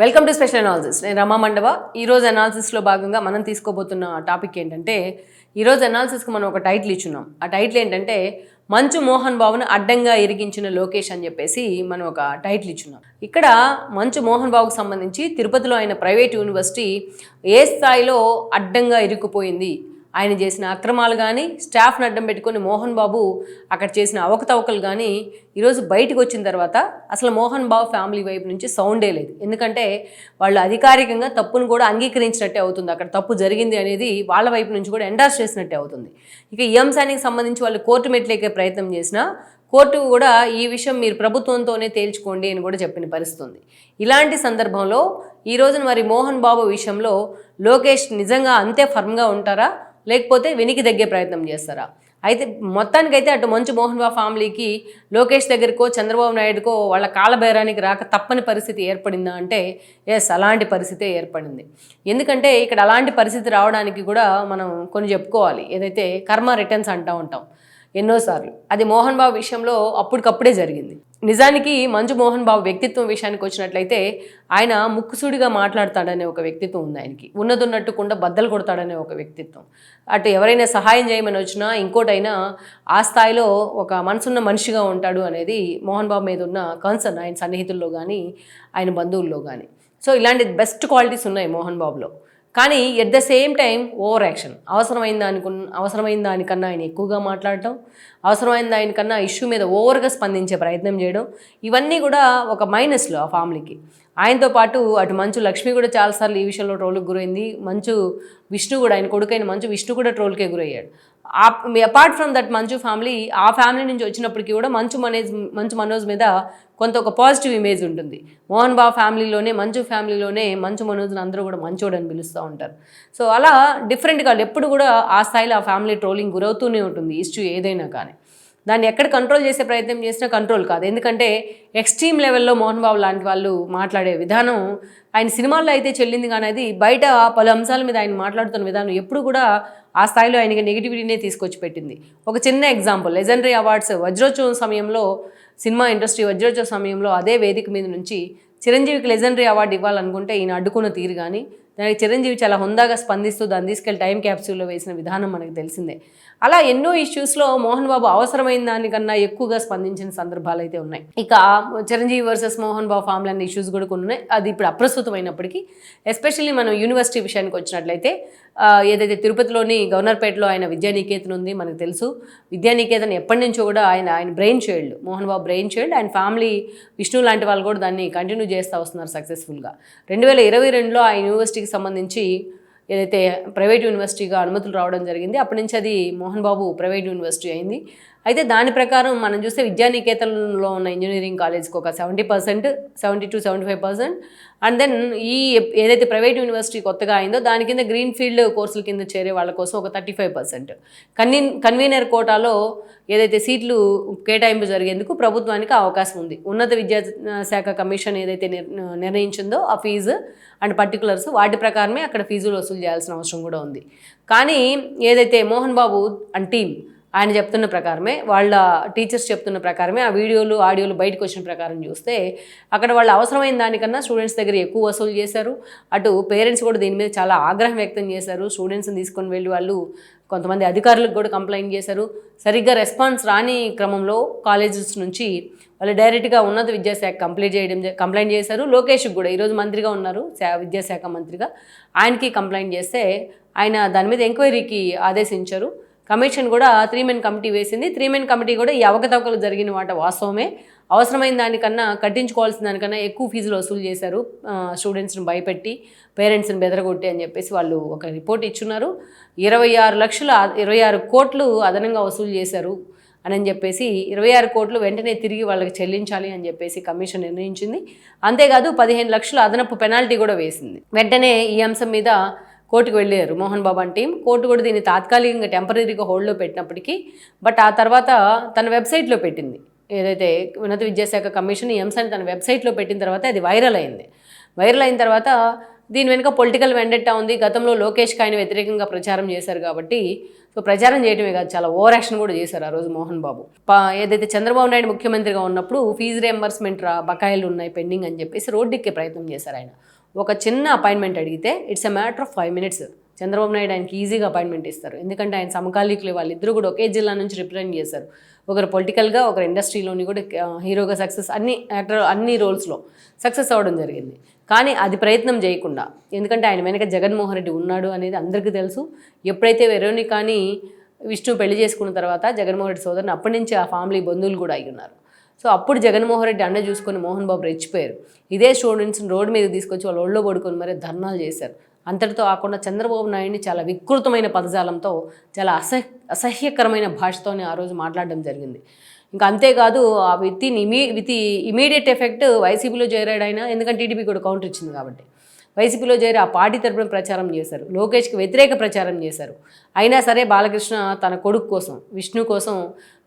Welcome to special analysis నేను రమా మండవ. ఈరోజు అనాలిసిస్లో భాగంగా మనం తీసుకోబోతున్న టాపిక్ ఏంటంటే ఈరోజు అనాలిసిస్కి మనం ఒక టైటిల్ ఇచ్చున్నాం. ఆ టైటిల్ ఏంటంటే మంచు మోహన్ బాబును అడ్డంగా ఇరిగించిన లోకేష్ అని చెప్పేసి మనం ఒక టైటిల్ ఇచ్చున్నాం. ఇక్కడ మంచు మోహన్ బాబుకు సంబంధించి తిరుపతిలో ఆయన ప్రైవేట్ యూనివర్సిటీ ఏ స్థాయిలో అడ్డంగా ఇరుక్కుపోయింది? ఆయన చేసిన అక్రమాలు కానీ స్టాఫ్ని అడ్డం పెట్టుకొని మోహన్ బాబు అక్కడ చేసిన అవకతవకలు కానీ ఈరోజు బయటకు వచ్చిన తర్వాత అసలు మోహన్ బాబు ఫ్యామిలీ వైపు నుంచి సౌండే లేదు. ఎందుకంటే వాళ్ళు అధికారికంగా తప్పును కూడా అంగీకరించినట్టే అవుతుంది. అక్కడ తప్పు జరిగింది అనేది వాళ్ళ వైపు నుంచి కూడా ఎండార్స్ చేసినట్టే అవుతుంది. ఇక ఈ అంశానికి సంబంధించి వాళ్ళు కోర్టు మెట్లెక్కే ప్రయత్నం చేసినా కోర్టు కూడా ఈ విషయం మీరు ప్రభుత్వంతోనే తేల్చుకోండి అని కూడా చెప్పిన పరిస్థితుంది. ఇలాంటి సందర్భంలో ఈ రోజున మరి మోహన్ బాబు విషయంలో లోకేష్ నిజంగా అంతే ఫర్మ్గా ఉంటారా? లేకపోతే వెనికి తగ్గే ప్రయత్నం చేస్తారా? అయితే మొత్తానికైతే అటు మంచు మోహన్ బాబు ఫ్యామిలీకి లోకేష్ దగ్గరకో చంద్రబాబు నాయుడుకో వాళ్ళ కాలబేరానికి రాక తప్పని పరిస్థితి ఏర్పడిందా అంటే ఎస్ అలాంటి పరిస్థితే ఏర్పడింది. ఎందుకంటే ఇక్కడ అలాంటి పరిస్థితి రావడానికి కూడా మనం కొన్ని చెప్పుకోవాలి. ఏదైతే కర్మ రిటర్న్స్ అంటూ ఉంటాం. ఎన్నోసార్లు. అది మోహన్ బాబు విషయంలో అప్పటికప్పుడే జరిగింది. నిజానికి మంచు మోహన్ బాబు వ్యక్తిత్వం విషయానికి వచ్చినట్లయితే ఆయన ముక్కుసూడిగా మాట్లాడతాడనే ఒక వ్యక్తిత్వం ఉంది ఆయనకి. ఉన్నదున్నట్టు కుండ బద్దలు కొడతాడనే ఒక వ్యక్తిత్వం. అటు ఎవరైనా సహాయం చేయమని వచ్చినా ఇంకోటైనా ఆ స్థాయిలో ఒక మనసున్న మనిషిగా ఉంటాడు అనేది మోహన్ బాబు మీద ఉన్న కన్సర్న్ ఆయన సన్నిహితుల్లో కానీ ఆయన బంధువుల్లో కానీ సో ఇలాంటి బెస్ట్ క్వాలిటీస్ ఉన్నాయి మోహన్ బాబులో. కానీ at the same time over action అవసరమైన దానికి అవసరమైన దానికన్నా ఆయన ఎక్కువగా మాట్లాడటం అవసరమైన దానికన్నా ఇష్యూ మీద ఓవర్గా స్పందించే ప్రయత్నం చేయడం ఇవన్నీ కూడా ఒక మైనస్లో ఆ ఫ్యామిలీకి ఆయనతో పాటు అటు మంచు లక్ష్మి కూడా చాలాసార్లు ఈ విషయంలో ట్రోల్కి గురైంది. మంచు విష్ణు కూడా ఆయన కొడుకైన మంచు విష్ణు కూడా ట్రోల్కే గురయ్యాడు. Apart from that Manchu family ఆ ఫ్యామిలీ నుంచి వచ్చినప్పటికీ కూడా మంచు మనోజ్ మంచు మనోజ్ మీద కొంత ఒక పాజిటివ్ ఇమేజ్ ఉంటుంది. మోహన్ బాబు ఫ్యామిలీలోనే మంచు ఫ్యామిలీలోనే మంచు మనోజ్ని అందరూ కూడా మంచోడు అని పిలుస్తూ ఉంటారు. సో అలా డిఫరెంట్గా ఎప్పుడు కూడా ఆ స్థాయిలో ఆ ఫ్యామిలీ ట్రోలింగ్ గురవుతూనే ఉంటుంది. ఇష్యూ ఏదైనా కానీ. దాన్ని ఎక్కడ కంట్రోల్ చేసే ప్రయత్నం చేసినా కంట్రోల్ కాదు. ఎందుకంటే ఎక్స్ట్రీమ్ లెవెల్లో మోహన్ బాబు లాంటి వాళ్ళు మాట్లాడే విధానం ఆయన సినిమాల్లో అయితే చెల్లింది కానీ అది బయట పలు అంశాల మీద ఆయన మాట్లాడుతున్న విధానం ఎప్పుడు కూడా ఆ స్థాయిలో ఆయనకి నెగిటివిటీనే తీసుకొచ్చి పెట్టింది. ఒక చిన్న ఎగ్జాంపుల్ లెజెండరీ అవార్డ్స్ వజ్రోత్సవం సమయంలో సినిమా ఇండస్ట్రీ వజ్రోత్సవ సమయంలో అదే వేదిక మీద నుంచి చిరంజీవికి లెజెండరీ అవార్డు ఇవ్వాలనుకుంటే ఈయన అడ్డుకున్న తీరు కానీ దానికి చిరంజీవి చాలా హుందాగా స్పందిస్తూ దాన్ని తీసుకెళ్ళి టైం క్యాప్సూల్లో వేసిన విధానం మనకు తెలిసిందే. అలా ఎన్నో ఇష్యూస్లో మోహన్ బాబు అవసరమైన దానికన్నా ఎక్కువగా స్పందించిన సందర్భాలు అయితే ఉన్నాయి. ఇక చిరంజీవి వర్సెస్ మోహన్ బాబు ఫ్యామిలీ అనే ఇష్యూస్ కూడా కొన్ని ఉన్నాయి. అది ఇప్పుడు అప్రస్తుతమైనప్పటికీ ఎస్పెషల్లీ మనం యూనివర్సిటీ విషయానికి వచ్చినట్లయితే ఏదైతే తిరుపతిలోని గవర్నర్పేటలో ఆయన విద్యానికేతన్ ఉంది మనకు తెలుసు. విద్యానికేతన్ ఎప్పటి నుంచో కూడా ఆయన ఆయన brain child Mohan Babu brain child. ఆయన ఫ్యామిలీ విష్ణు లాంటి వాళ్ళు కూడా దాన్ని కంటిన్యూ చేస్తూ వస్తున్నారు సక్సెస్ఫుల్గా. రెండు వేల ఇరవై రెండులో ఆ యూనివర్సిటీకి సంబంధించి ఏదైతే ప్రైవేట్ యూనివర్సిటీగా అనుమతులు రావడం జరిగింది అప్పటి నుంచి అది మోహన్ బాబు ప్రైవేట్ యూనివర్సిటీ అయింది. అయితే దాని ప్రకారం మనం చూస్తే విద్యానికేతనంలో ఉన్న ఇంజనీరింగ్ కాలేజ్కి ఒక seventy percent seventy two seventy five percent. And then ఈ ఏదైతే ప్రైవేట్ యూనివర్సిటీ కొత్తగా అయిందో దాని కింద గ్రీన్ ఫీల్డ్ కోర్సుల కింద చేరే వాళ్ళ కోసం ఒక thirty five percent. Convene convener కోటాలో ఏదైతే సీట్లు కేటాయింపు జరిగేందుకు ప్రభుత్వానికి అవకాశం ఉంది. ఉన్నత విద్యా శాఖ కమిషన్ ఏదైతే నిర్ణయించిందో ఆ ఫీజు అండ్ పర్టికులర్స్ వాటి ప్రకారమే అక్కడ ఫీజులు వసూలు చేయాల్సిన అవసరం కూడా ఉంది. కానీ ఏదైతే మోహన్ బాబు అండ్ టీం ఆయన చెప్తున్న ప్రకారమే వాళ్ళ టీచర్స్ చెప్తున్న ప్రకారమే ఆ వీడియోలు ఆడియోలు బయటకు వచ్చిన ప్రకారం చూస్తే అక్కడ వాళ్ళు అవసరమైన దానికన్నా స్టూడెంట్స్ దగ్గర ఎక్కువ వసూలు చేశారు. అటు పేరెంట్స్ కూడా దీని మీద చాలా ఆగ్రహం వ్యక్తం చేశారు. స్టూడెంట్స్ని తీసుకొని వెళ్ళి వాళ్ళు కొంతమంది అధికారులకు కూడా కంప్లైంట్ చేశారు. సరిగ్గా రెస్పాన్స్ రాని క్రమంలో కాలేజెస్ నుంచి వాళ్ళు డైరెక్ట్గా ఉన్నత విద్యాశాఖ కంప్లైంట్ చేయడం కంప్లైంట్ చేశారు. లోకేష్కి కూడా ఈరోజు మంత్రిగా ఉన్నారు విద్యాశాఖ మంత్రిగా. ఆయనకి కంప్లైంట్ చేస్తే ఆయన దాని మీద ఎంక్వైరీకి ఆదేశించారు. కమిషన్ కూడా త్రీ మెన్ కమిటీ వేసింది. త్రీ మెన్ కమిటీ కూడా ఈ అవకతవకలు జరిగిన మాట వాస్తవమే. అవసరమైన దానికన్నా కట్టించుకోవాల్సిన దానికన్నా ఎక్కువ ఫీజులు వసూలు చేశారు. స్టూడెంట్స్ని భయపెట్టి పేరెంట్స్ని బెదరగొట్టి అని చెప్పేసి వాళ్ళు ఒక రిపోర్ట్ ఇచ్చున్నారు. ఇరవై ఆరు లక్షల ఇరవై ఆరు కోట్లు అదనంగా వసూలు చేశారు అని చెప్పేసి ఇరవై ఆరు కోట్లు వెంటనే తిరిగి వాళ్ళకి చెల్లించాలి అని చెప్పేసి కమిషన్ నిర్ణయించింది. అంతేకాదు పదిహేను లక్షలు అదనపు పెనాల్టీ కూడా వేసింది. వెంటనే ఈ అంశం మీద కోర్టుకు వెళ్ళారు మోహన్ బాబు అని టీం కోర్టు కూడా దీన్ని తాత్కాలికంగా టెంపరీగా హోల్డ్లో పెట్టినప్పటికీ బట్ ఆ తర్వాత తన వెబ్సైట్లో పెట్టింది. ఏదైతే ఉన్నత విద్యాశాఖ కమిషన్ ఈ అని తన వెబ్సైట్లో పెట్టిన తర్వాత అది వైరల్ అయింది. వైరల్ అయిన తర్వాత దీని వెనుక పొలిటికల్ వెండెట్టా ఉంది. గతంలో లోకేష్కి ఆయన వ్యతిరేకంగా ప్రచారం చేశారు కాబట్టి సో ప్రచారం చేయడమే కాదు చాలా ఓవర్ యాక్షన్ కూడా చేశారు ఆ రోజు మోహన్ బాబు. ఏదైతే చంద్రబాబు నాయుడు ముఖ్యమంత్రిగా ఉన్నప్పుడు ఫీజు రియంబర్స్మెంట్ రా బకాయిలు ఉన్నాయి పెండింగ్ అని చెప్పేసి రోడ్డెక్కే ప్రయత్నం చేశారు ఆయన. ఒక చిన్న అపాయింట్మెంట్ అడిగితే it's a matter of five minutes Chandrababu Naidu ఆయనకి ఈజీగా అపాయింట్మెంట్ ఇస్తారు. ఎందుకంటే ఆయన సమకాలీకులు వాళ్ళిద్దరూ కూడా ఒకే జిల్లా నుంచి రిప్రజెంట్ చేశారు. ఒకరు పొలిటికల్గా ఒకరు ఇండస్ట్రీలోని కూడా హీరోగా సక్సెస్ అన్ని యాక్టర్ అన్ని రోల్స్లో సక్సెస్ అవ్వడం జరిగింది. కానీ అది ప్రయత్నం చేయకుండా ఎందుకంటే ఆయన వెనక జగన్మోహన్ రెడ్డి ఉన్నాడు అనేది అందరికీ తెలుసు. ఎప్పుడైతే వెరోని కానీ విష్ణు పెళ్ళి చేసుకున్న తర్వాత జగన్మోహన్ రెడ్డి సోదరుని అప్పటి నుంచి ఆ ఫ్యామిలీ బంధువులు కూడా అయి ఉన్నారు సో అప్పుడు జగన్మోహన్ రెడ్డి అండ చూసుకొని మోహన్ బాబు రెచ్చిపోయారు. ఇదే స్టూడెంట్స్ని రోడ్డు మీద తీసుకొచ్చి వాళ్ళు ఒళ్ళో పడుకొని మరి ధర్నాలు చేశారు. అంతటితో కాకుండా చంద్రబాబు నాయుడిని చాలా వికృతమైన పదజాలంతో చాలా అసహ్య అసహ్యకరమైన భాషతోనే ఆ రోజు మాట్లాడడం జరిగింది. ఇంకా అంతేకాదు ఆ విత్ ఇన్ ఇమీ విత్ ఇమీడియట్ ఎఫెక్ట్ వైసీపీలో చేరాడు ఆయన ఎందుకంటే టీడీపీ కూడా కౌంటర్ ఇచ్చింది కాబట్టి. వైసీపీలో చేరి ఆ పార్టీ తరపున ప్రచారం చేశారు. లోకేష్కి వ్యతిరేక ప్రచారం చేశారు. అయినా సరే బాలకృష్ణ తన కొడుకు కోసం విష్ణు కోసం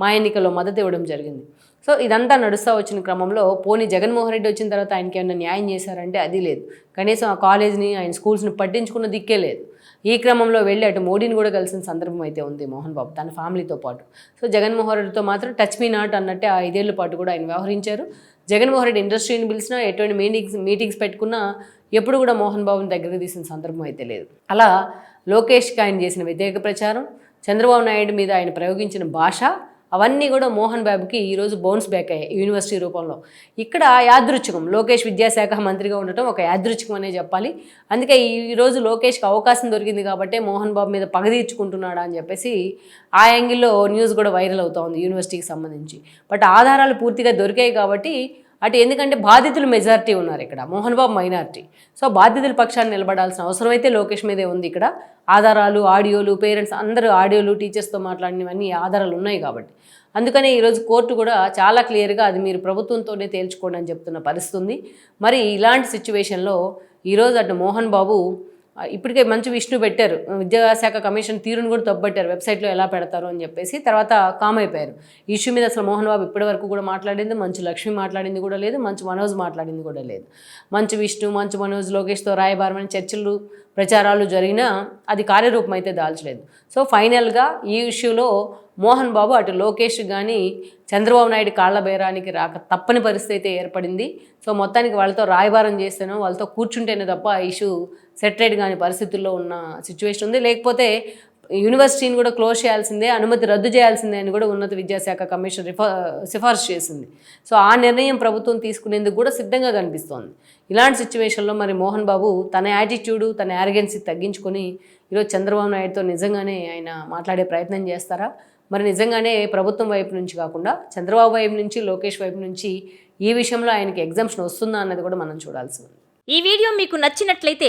మా ఎన్నికల్లో మద్దతు ఇవ్వడం జరిగింది. సో ఇదంతా నడుస్తూ వచ్చిన క్రమంలో పోనీ జగన్మోహన్ రెడ్డి వచ్చిన తర్వాత ఆయనకి ఏమైనా న్యాయం చేశారంటే అది లేదు. కనీసం ఆ కాలేజ్ని ఆయన స్కూల్స్ని పట్టించుకున్న దిక్కే లేదు. ఈ క్రమంలో వెళ్ళి అటు మోడీని కూడా కలిసిన సందర్భం అయితే ఉంది మోహన్ బాబు తన ఫ్యామిలీతో పాటు. సో జగన్మోహన్ రెడ్డితో మాత్రం టచ్ మీ నాట్ అన్నట్టే ఆ ఐదేళ్ళ పాటు కూడా ఆయన వ్యవహరించారు. జగన్మోహన్ రెడ్డి ఇండస్ట్రీని పిలిచినా ఎటువంటి మీటింగ్స్ మీటింగ్స్ పెట్టుకున్నా ఎప్పుడు కూడా మోహన్ బాబుని దగ్గరికి తీసిన సందర్భం అయితే లేదు. అలా లోకేష్కి ఆయన చేసిన వ్యతిరేక ప్రచారం చంద్రబాబు నాయుడు మీద ఆయన ప్రయోగించిన భాష అవన్నీ కూడా మోహన్ బాబుకి ఈరోజు బౌన్స్ బ్యాక్ అయ్యాయి యూనివర్సిటీ రూపంలో. ఇక్కడ యాదృచ్ఛికం లోకేష్ విద్యాశాఖ మంత్రిగా ఉండటం ఒక యాదృచ్ఛికం అనే చెప్పాలి. అందుకే ఈరోజు లోకేష్కి అవకాశం దొరికింది కాబట్టి మోహన్ బాబు మీద పగ తీర్చుకుంటున్నాడా అని చెప్పేసి ఆ యాంగిల్లో న్యూస్ కూడా వైరల్ అవుతోంది ఉంది యూనివర్సిటీకి సంబంధించి. బట్ ఆధారాలు పూర్తిగా దొరికాయి కాబట్టి అటు ఎందుకంటే బాధితులు మెజారిటీ ఉన్నారు ఇక్కడ మోహన్ బాబు మైనారిటీ. సో బాధితుల పక్షాన్ని నిలబడాల్సిన అవసరం అయితే లోకేష్ మీదే ఉంది ఇక్కడ. ఆధారాలు ఆడియోలు పేరెంట్స్ అందరూ ఆడియోలు టీచర్స్తో మాట్లాడినవన్నీ ఆధారాలు ఉన్నాయి కాబట్టి. అందుకనే ఈరోజు కోర్టు కూడా చాలా క్లియర్గా అది మీరు ప్రభుత్వంతోనే తేల్చుకోండి అని చెప్తున్న పరిస్థితి ఉంది. మరి ఇలాంటి సిచ్యువేషన్లో ఈరోజు అటు మోహన్ బాబు ఇప్పటికే మంచి విష్ణు పెట్టారు. విద్యాశాఖ కమిషన్ తీరును కూడా తప్పబట్టారు వెబ్సైట్లో ఎలా పెడతారు అని చెప్పేసి తర్వాత కామ్ అయిపోయారు. ఇష్యూ మీద అసలు మోహన్ బాబు ఇప్పటి వరకు కూడా మాట్లాడింది. మంచి లక్ష్మి మాట్లాడింది కూడా లేదు. మంచు మనోజ్ మాట్లాడింది కూడా లేదు. మంచి విష్ణు మంచు మనోజ్ లోకేష్తో రాయబారమని చర్చలు ప్రచారాలు జరిగినా అది కార్యరూపం అయితే దాల్చలేదు. సో ఫైనల్గా ఈ ఇష్యూలో మోహన్ బాబు అటు లోకేష్ కానీ చంద్రబాబు నాయుడు కాళ్ళ బేరానికి రాక తప్పని పరిస్థితి అయితే ఏర్పడింది. సో మొత్తానికి వాళ్ళతో రాయబారం చేస్తేనో వాళ్ళతో కూర్చుంటేనే తప్ప ఆ ఇష్యూ సెటిలైట్ కాని పరిస్థితుల్లో ఉన్న సిచ్యువేషన్ ఉంది. లేకపోతే యూనివర్సిటీని కూడా క్లోజ్ చేయాల్సిందే అనుమతి రద్దు చేయాల్సిందే అని కూడా ఉన్నత విద్యాశాఖ కమిషన్ రిఫా సిఫార్సు చేసింది. సో ఆ నిర్ణయం ప్రభుత్వం తీసుకునేందుకు కూడా సిద్ధంగా కనిపిస్తోంది. ఇలాంటి సిచ్యువేషన్లో మరి మోహన్ బాబు తన యాటిట్యూడు తన యారగెన్సీ తగ్గించుకొని ఈరోజు చంద్రబాబు నాయుడుతో నిజంగానే ఆయన మాట్లాడే ప్రయత్నం చేస్తారా? మరి నిజంగానే ప్రభుత్వం వైపు నుంచి కాకుండా చంద్రబాబు వైపు నుంచి లోకేష్ వైపు నుంచి ఈ విషయంలో ఆయనకి ఎగ్జామ్షన్ వస్తుందా అన్నది కూడా మనం చూడాల్సి ఉంది. ఈ వీడియో మీకు నచ్చినట్లయితే